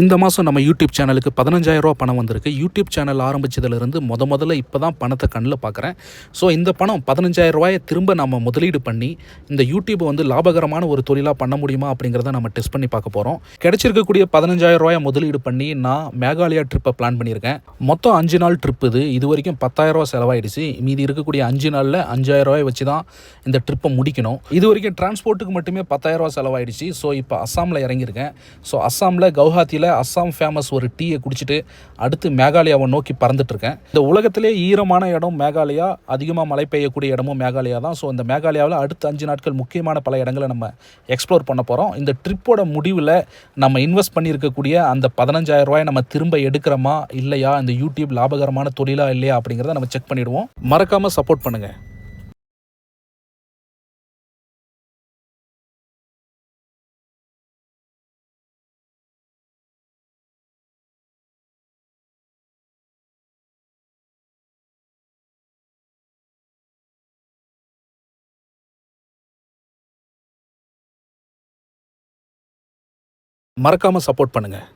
இந்த மாதம் நம்ம யூடியூப் சேனலுக்கு பதினஞ்சாயிரம் ரூபா பணம் வந்திருக்கு. யூடியூப் சேனல் ஆரம்பித்ததுலேருந்து முத முதல்ல இப்போ தான் பணத்தை கண்ணில் பார்க்குறேன் ஸோ இந்த பணம் பதினஞ்சாயிரம் ரூபாயை திரும்ப நம்ம முதலீடு பண்ணி இந்த யூடியூப் வந்து லாபகரமான ஒரு தொழிலாக பண்ண முடியுமா அப்படிங்கிறத நம்ம டெஸ்ட் பண்ணி பார்க்க போகிறோம் கிடைச்சிருக்கக்கூடிய பதினஞ்சாயிரம் ரூபாயை முதலீடு பண்ணி நான் மேகாலயா ட்ரிப்பை பிளான் பண்ணியிருக்கேன். மொத்தம் அஞ்சு நாள் ட்ரிப் இது. இது வரைக்கும் பத்தாயிரம் ரூபா செலவாயிடுச்சு. மீதி இருக்கக்கூடிய அஞ்சு நாளில் அஞ்சாயிரம் ரூபாய் வச்சு தான் இந்த ட்ரிப்பை முடிக்கணும். இது வரைக்கும் டிரான்ஸ்போர்ட்டுக்கு மட்டுமே பத்தாயிரம் ரூபா செலவாயிடுச்சு. ஸோ இப்போ அஸ்ஸாமில் இறங்கியிருக்கேன். ஸோ அஸ்ஸாமில் கவுஹாத்தியில் அஸ்ஸாம் ஃபேமஸ் ஒரு டீயை குடிச்சிட்டு அடுத்து மேகாலயாவை நோக்கி பறந்துட்டு இருக்கேன் இந்த உலகத்திலே ஈரமான இடம் மேகாலயா அதிகமாக மழை பெய்யக்கூடிய இடமும் மேகாலயா தான். ஸோ இந்த மேகாலயாவில் அடுத்த அஞ்சு நாட்கள் முக்கியமான பல இடங்களை நம்ம எக்ஸ்ப்ளோர் பண்ண போகிறோம் இந்த ட்ரிப்போட முடிவில் நம்ம இன்வெஸ்ட் பண்ணியிருக்கக்கூடிய அந்த பதினஞ்சாயிரம் ரூபாயை நம்ம திரும்ப எடுக்கிறோமா இல்லையா? இந்த யூடியூப் லாபகரமான தொழிலா இல்லையா அப்படிங்கிறத நம்ம செக் பண்ணிவிடுவோம் மறக்காமல் சப்போர்ட் பண்ணுங்கள் மறக்காமல் சப்போர்ட் பண்ணுங்கள்